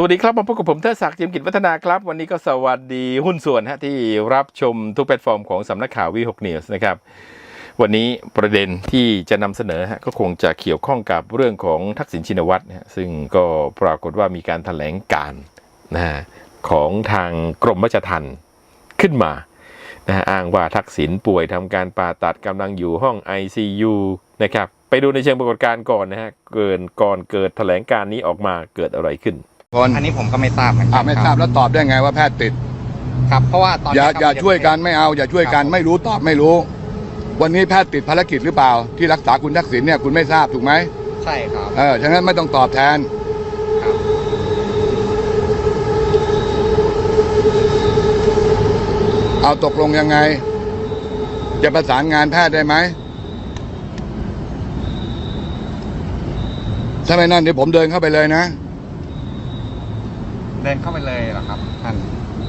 สวัสดีครับมาพบกับผมเทดศักดิ์จียมกิจวัฒนาครับ วันนี้ก็สวัสดีหุ้นส่วนฮะที่รับชมทุกแพลตฟอร์มของสำนักข่าววีหกนิวส์นะครับ วันนี้ประเด็นที่จะนำเสนอฮะก็คงจะเกี่ยวข้องกับเรื่องของทักษิณชินวัตรนะฮะซึ่งก็ปรากฏว่ามีการถแถลงการนะฮะของทางกรมราชทัณฑ์ขึ้นมานะฮะอ้างว่าทักษิณป่วยทำการผ่าตัดกำลังอยู่ห้อง ICU นะครับไปดูในเชิงปรากฏการณ์ก่อนนะฮะเกินก่อนเกิดแถลงการนี้ออกมาเกิดอะไรขึ้น คนอันนี้ผมก็ไม่ทราบเหมือนกัอ่าไม่ทราบแล้วตอบได้ไงว่าแพทย์ติด ครับเพราะว่าตอนอย่านี้ครับอย่าช่วยกันไม่เอาอย่าช่วยกันครับไม่รู้ตอบไม่รู้ วันนี้แพทย์ติดภารกิจหรือเปล่า ที่รักษาคุณทักษิณเนี่ยคุณไม่ทราบถูกไหมใช่ครับเออฉะนั้นไม่ต้องตอบแทน ครับ เอาตกลงยังไง จะประสานงานแพทย์ได้ไหมถ้าไม่นั่นเดี๋ยวผมเดินเข้าไปเลยนะ เดินเข้าไปเลยเหรอครับท่าน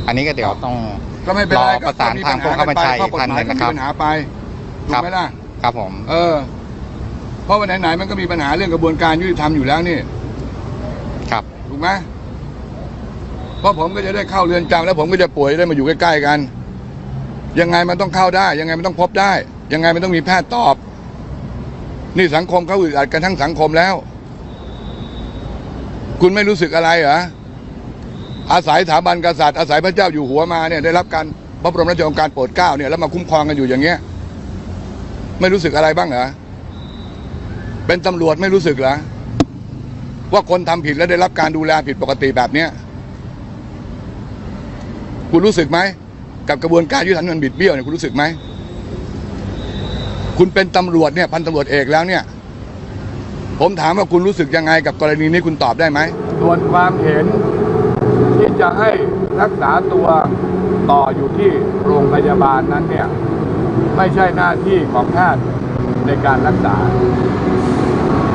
อันนี้ก็เดี๋ยวต้องก็ไม่เป็นไรรอประสานทางผู้บังคับบัญชาอีกท่านหนึ่งนะครับ มีปัญหาไปถูกไหมล่ะ ครับผม เออ เพราะวันไหนๆมันก็มีปัญหาเรื่องกระบวนการยุติธรรมอยู่แล้วนี่ครับ ถูกไหมเพราะผมก็จะได้เข้าเรือนจำแล้วผมก็จะป่วยได้มาอยู่ใกล้ๆกัน ยังไงมันต้องเข้าได้ ยังไงมันต้องพบได้ ยังไงมันต้องมีแพทย์ตอบ นี่สังคมเขาอึดอัดกันทั้งสังคมแล้ว คุณไม่รู้สึกอะไรเหรอ อาศัยสถาบันกษัตริย์อาศัยพระเจ้าอยู่หัวมาเนี่ยได้รับการพระบรมราชโองการโปรดเกล้าเนี่ยแล้วมาคุ้มครองกันอยู่อย่างเงี้ย ไม่รู้สึกอะไรบ้างเหรอเป็นตำรวจไม่รู้สึกเหรอว่าคนทำผิดแล้วได้รับการดูแลผิดปกติแบบเนี้ยคุณรู้สึกไหมกับกระบวนการยุติธรรมมันบิดเบี้ยวเนี่ยคุณรู้สึกไหมคุณเป็นตำรวจเนี่ยพันตำรวจเอกแล้วเนี่ยผมถามว่าคุณรู้สึกยังไงกับกรณีนี้คุณตอบได้ไหมส่วนความเห็น จะให้รักษาตัวต่ออยู่ที่โรงพยาบาลนั้นเนี่ย ไม่ใช่หน้าที่ของแพทย์ในการรักษา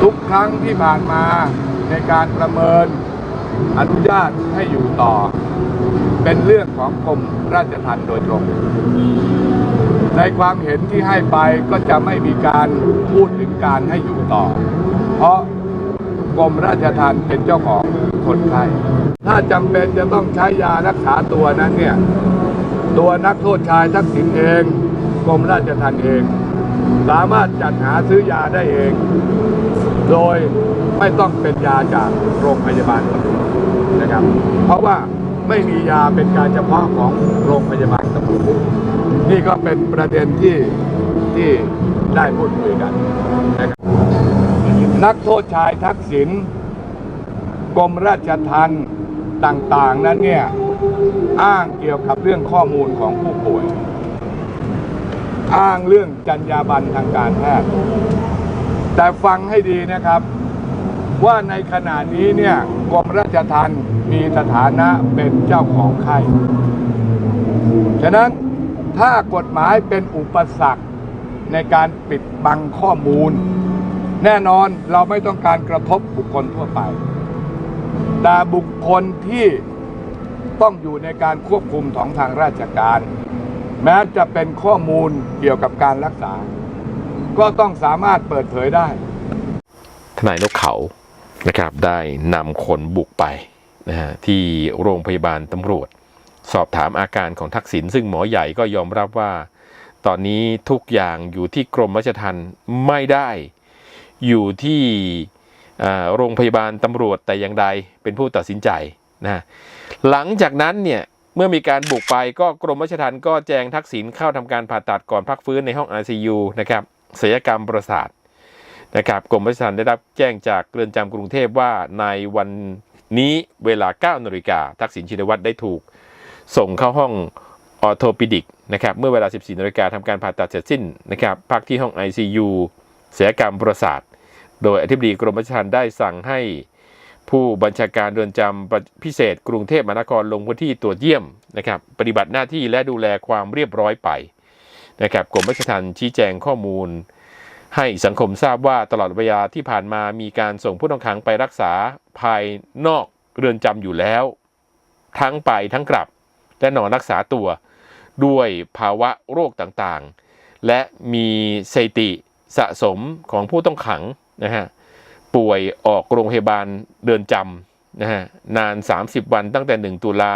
ทุกครั้งที่ผ่านมาในการประเมินอนุญาตให้อยู่ต่อ เป็นเรื่องของกรมราชทัณฑ์โดยตรง ในความเห็นที่ให้ไปก็จะไม่มีการพูดถึงการให้อยู่ต่อ เพราะ กรมราชทัณฑ์เป็นเจ้าของคนไข้ถ้าจำเป็นจะต้องใช้ยารักษาตัวนั้นเนี่ยตัวนักโทษชายทักษิณเองกรมราชทัณฑ์เอง สามารถจัดหาซื้อยาได้เอง โดยไม่ต้องเป็นยาจากโรงพยาบาลตำรวจนะครับ เพราะว่าไม่มียาเป็นการเฉพาะของโรงพยาบาลตำรวจนี่ก็เป็นประเด็นที่ที่ได้พูดคุยกันนะครับ นักโทษชายทักษิณกรมราชทัณฑ์ต่าง ๆ นั้นเนี่ย อ้างเกี่ยวกับเรื่องข้อมูลของผู้ป่วย อ้างเรื่องจรรยาบรรณทางการแพทย์ แต่ฟังให้ดีนะครับ ว่าในขณะนี้เนี่ยกรมราชทัณฑ์มีสถานะเป็นเจ้าของไข้ฉะนั้นถ้ากฎหมายเป็นอุปสรรคในการปิดบังข้อมูล แน่นอนเราไม่ต้องการกระทบบุคคลทั่วไป แต่บุคคลที่ต้องอยู่ในการควบคุมของทางราชการ แม้จะเป็นข้อมูลเกี่ยวกับการรักษา ก็ต้องสามารถเปิดเผยได้ ทนายนกเขานะครับได้นำคนบุกไปนะฮะที่โรงพยาบาลตำรวจ สอบถามอาการของทักษิณซึ่งหมอใหญ่ก็ยอมรับว่า ตอนนี้ทุกอย่างอยู่ที่กรมราชทัณฑ์ไม่ได้ อยู่ที่โรงพยาบาลตำรวจแต่อย่างใดเป็นผู้ตัดสินใจนะหลังจากนั้นเนี่ยเมื่อมีการบุกไปก็กรมราชทัณฑ์ก็แจงทักษิณเข้าทำการผ่าตัดก่อนพักฟื้นในห้อง ICU นะครับศัลยกรรมประสาทนะครับกรมราชทัณฑ์ได้รับแจ้งจากเรือนจำกรุงเทพว่าในวันนี้เวลา9นาฬิกาทักษิณชินวัตรได้ถูก ส่งเข้าห้องออโทปิดิกนะครับเมื่อเวลา 14นาฬิกาทำการผ่าตัดเสร็จสิ้นนะครับพักที่ห้อง ICU ศัลยกรรมประสาท โดยอธิบดีกรมราชทัณฑ์ได้สั่งให้ผู้บัญชาการเรือนจำพิเศษกรุงเทพมหานครลงพื้นที่ตรวจเยี่ยมนะครับปฏิบัติหน้าที่และดูแลความเรียบร้อยไปนะครับกรมราชทัณฑ์ชี้แจงข้อมูล ให้สังคมทราบว่าตลอดเวลาที่ผ่านมามีการส่งผู้ต้องขังไปรักษาภายนอกเรือนจำอยู่แล้ว ทั้งไปทั้งกลับและนอนรักษาตัวด้วยภาวะโรคต่างๆ และมีสติ สะสมของผู้ต้องขังนะฮะป่วยออกโรงพยาบาลเรือนจำนะฮะนาน 30 วันตั้งแต่ 1 ตุลา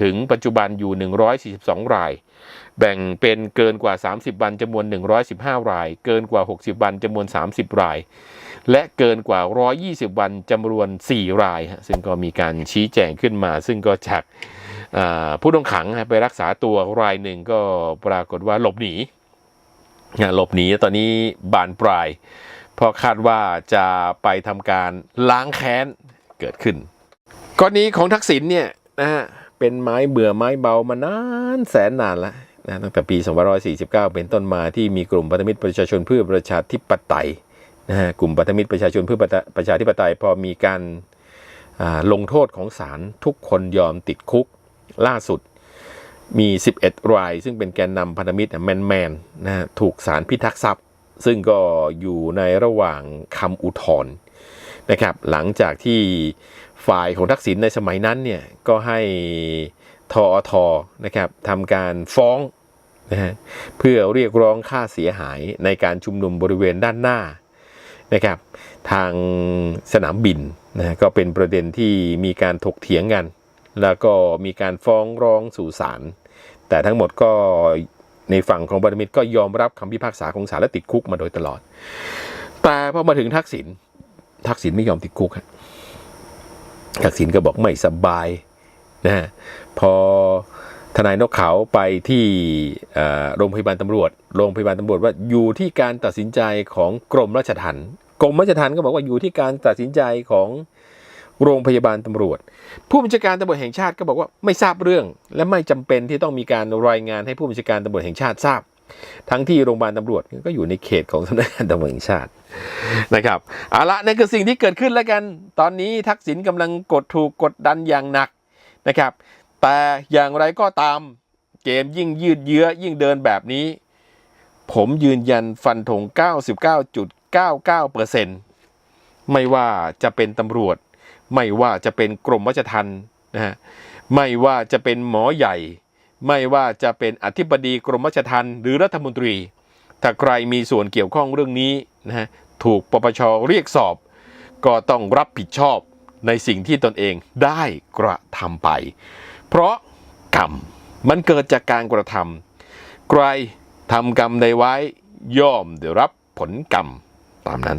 ถึงปัจจุบันอยู่ 142 ราย แบ่งเป็นเกินกว่า 30 วันจำนวน 115 ราย เกินกว่า 60 วันจำนวน 30 ราย และเกินกว่า 120 วันจำนวน 4 ราย ซึ่งก็มีการชี้แจงขึ้นมา ซึ่งก็จากผู้ต้องขังไปรักษาตัวรายหนึ่งก็ปรากฏว่าหลบหนี หลบหนีตอนนี้บานปลาย เพราะคาดว่าจะไปทำการล้างแค้นเกิดขึ้นกรณีของทักษิณเนี่ยนะฮะเป็นไม้เบื่อไม้เบามานานแสนนานแล้วนะตั้งแต่ปี 2549 เป็นต้นมาที่มีกลุ่มพันธมิตรประชาชนเพื่อประชาธิปไตยนะฮะกลุ่มพันธมิตรประชาชนเพื่อประชาธิปไตย พอมีการลงโทษของศาลทุกคนยอมติดคุกล่าสุด มี 11 ราย ซึ่งเป็นแกนนำพันธมิตรแมนแมนนะฮะถูกศาลพิทักษ์ทรัพย์ ซึ่งก็อยู่ในระหว่างคำอุทธรณ์นะครับ หลังจากที่ฝ่ายของทักษิณในสมัยนั้นเนี่ย ก็ให้ทอทนะครับทำการฟ้องนะฮะเพื่อเรียกร้องค่าเสียหายในการชุมนุมบริเวณด้านหน้านะครับทางสนามบินนะฮะก็เป็นประเด็นที่มีการถกเถียงกัน แล้วก็มีการฟ้องร้องสู่ศาลแต่ทั้งหมดก็ในฝั่งของบัณฑมิตรก็ยอมรับคำพิพากษาของศาลและติดคุกมาโดยตลอด แต่พอมาถึงทักษิณทักษิณไม่ยอมติดคุกฮะทักษิณก็บอกไม่สบายนะพอทนายนกเขาไปที่โรงพยาบาลตำรวจ โรงพยาบาลตำรวจว่าอยู่ที่การตัดสินใจของกรมราชทัณฑ์กรมราชทัณฑ์ก็บอกว่าอยู่ที่การตัดสินใจของ โรงพยาบาลตำรวจ ผู้บัญชาการตำรวจแห่งชาติก็บอกว่าไม่ทราบเรื่อง และไม่จำเป็นที่ต้องมีการรายงานให้ผู้บัญชาการตำรวจแห่งชาติทราบ ทั้งที่โรงพยาบาลตำรวจก็อยู่ในเขตของสำนักงานตำรวจแห่งชาตินะครับเอาละนั่นคือสิ่งที่เกิดขึ้นแล้วกัน ตอนนี้ทักษิณกำลังกดถูกกดดันอย่างหนักนะครับ แต่อย่างไรก็ตามเกมยิ่งยืดเยื้อยิ่งเดินแบบนี้ ผมยืนยันฟันธง99.99%ไม่ว่าจะเป็นตำรวจ ไม่ว่าจะเป็นกรมราชทัณฑ์นะฮะไม่ว่าจะเป็นหมอใหญ่ ไม่ว่าจะเป็นอธิบดีกรมราชทัณฑ์หรือรัฐมนตรี ถ้าใครมีส่วนเกี่ยวข้องเรื่องนี้นะฮะถูกปปชเรียกสอบ ก็ต้องรับผิดชอบในสิ่งที่ตนเองได้กระทำไป เพราะกรรมมันเกิดจากการกระทำใครทำกรรมใดไว้ย่อมได้รับผลกรรมตามนั้น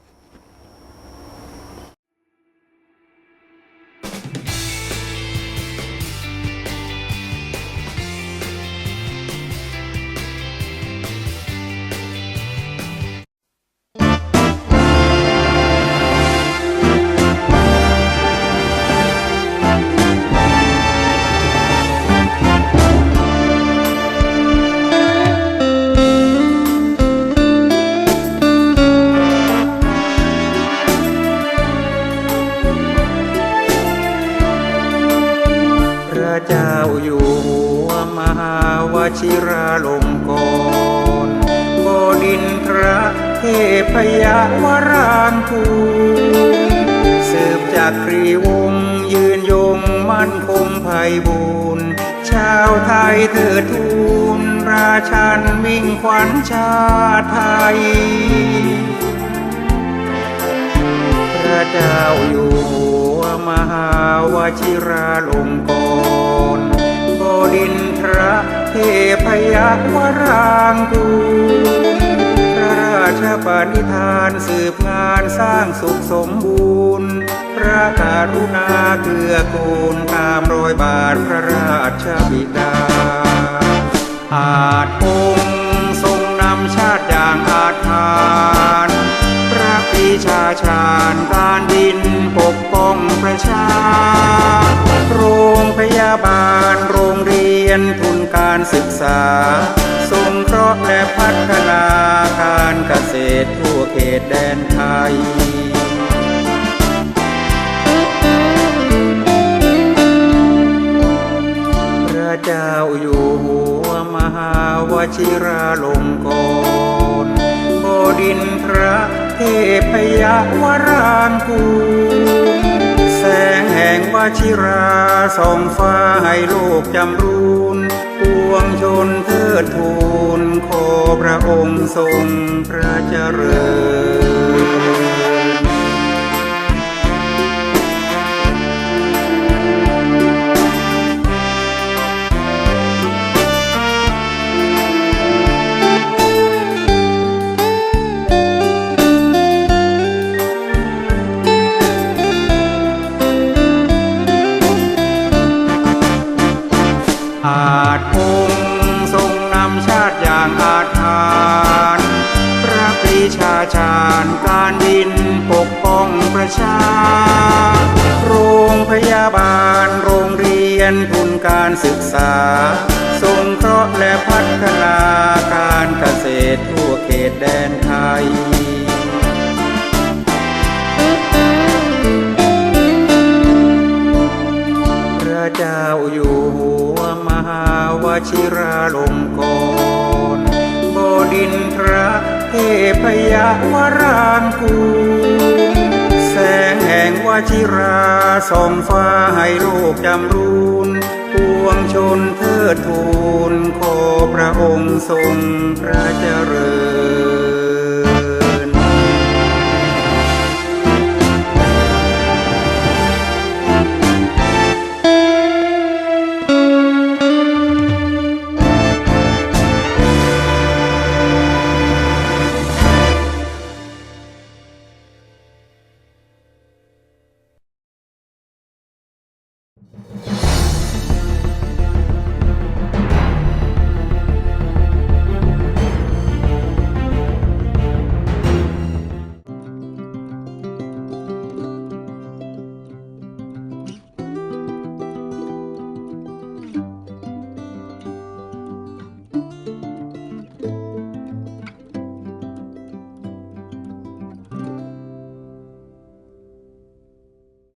ากครีวง ยืนยงมั่นคงไพบูรณ์ชาวไทยเถิดทูลราชันมิ่งขวัญชาติไทย พระเจ้าอยู่หัวมหาวชิราลงกรณ์บดินทรเทพยักวรางกูพระราชปณิธานสืบงานสร้างสุขสมบูรณ์ ระกรุณาเกื้อกูลตามรอยบาทพระราชบิดา อาจองค์ทรงนำชาติอย่างอาจทานพระปีชาชาญการดินปกป้องประชา โรงพยาบาล ศิราลงกรบดินพระเทพยวรางกูแสงแห่งวชิราส่องฟ้าให้โลกจำรูนวงชนเทิดทูนขอพระองค์ทรงพระเจริญ ป้องประชา โรงพยาบาล โรงเรียนทุนการศึกษาทรงเคราะห์และพัฒนาการเกษตรทั่วเขตแดนไทยพระเจ้าอยู่หัวมหาวชิราลงกรณ์บดินทรเทพยวรางกูล ชิราส่องฟ้าให้โลกจำรูนปวงชนเทิดทูนขอพระองค์ทรงพระเจริญ